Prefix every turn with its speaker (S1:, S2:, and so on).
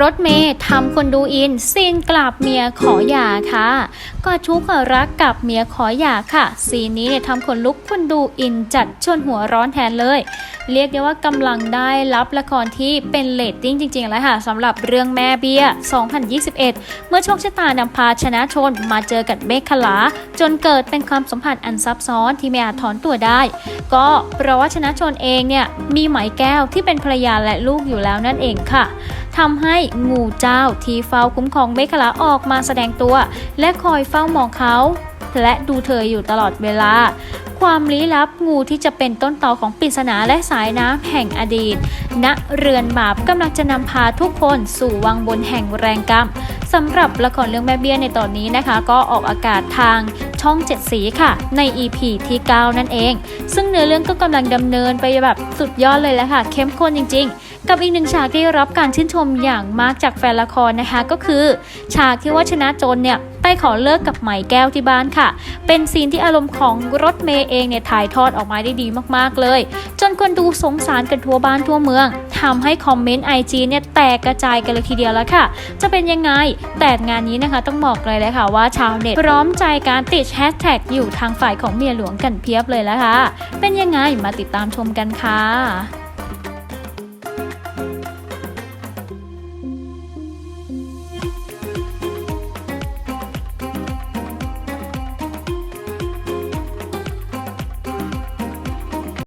S1: รถเมย์ทำคนดูอินซีนกลับเมียขอหย่าค่ะ ก็ทุกรักกับเมียขอหย่าค่ะซีนนี้เนี่ยทำคนลุกคนดูอินจัดชวนหัวร้อนแทนเลย เรียกได้ว่ากำลังได้รับละครที่เป็นเลตติ้งจริงๆแล้วค่ะสำหรับเรื่องแม่เบี้ย 2021 เมื่อโชคชะตานำพาชนะชนมาเจอกับเมฆขลา จนเกิดเป็นความสัมพันธ์อันซับซ้อนที่ไม่อาจถอนตัวได้ ก็เพราะว่าชนะชนเองเนี่ยมีไหมแก้วที่เป็นภรรยาและลูกอยู่แล้วนั่นเองค่ะ ทำให้งูเจ้าที่เฝ้าคุ้มครองเมฆขลาออกมาแสดงตัว และคอยเฝ้ามองเขา และดูเธออยู่ตลอดเวลา ความลี้ลับงูที่จะเป็นต้นตอของปริศนาและสายน้ำแห่งอดีตณเรือนบาปกำลังจะนำพาทุกคนสู่วังบนแห่งแรงกรรมสำหรับละครเรื่องแม่เบี้ยในตอนนี้นะคะ ก็ออกอากาศทางช่องเจ็ดสีค่ะ ใน EP ที่ 9 นั่นเอง ซึ่งเนื้อเรื่องก็กำลังดำเนินไปแบบสุดยอดเลยแหละค่ะ เข้มข้นจริง ๆ กับอีกหนึ่งฉากที่รับการชื่นชมอย่างมากจากแฟนละครนะคะ ก็คือ ฉากที่ว่าชนะจนเนี่ยไปขอเลิกกับไหมแก้วที่บ้านค่ะ เป็นซีนที่อารมณ์ของรถเมย์เองเนี่ยถ่ายทอดออกมาได้ดีมากๆเลย จนคนดูสงสารกันทั่วบ้านทั่วเมืองทำให้คอมเมนต์ไอจีเนี่ยแตกกระจายกันเลยทีเดียวแล้วค่ะ จะเป็นยังไง แต่งานนี้นะคะต้องบอกเลยเลยค่ะว่าชาวเน็ตพร้อมใจการติดแฮชแท็กอยู่ทางฝ่ายของเมียหลวงกันเพียบเลยแล้วค่ะ เป็นยังไงมาติดตามชมกันค่ะ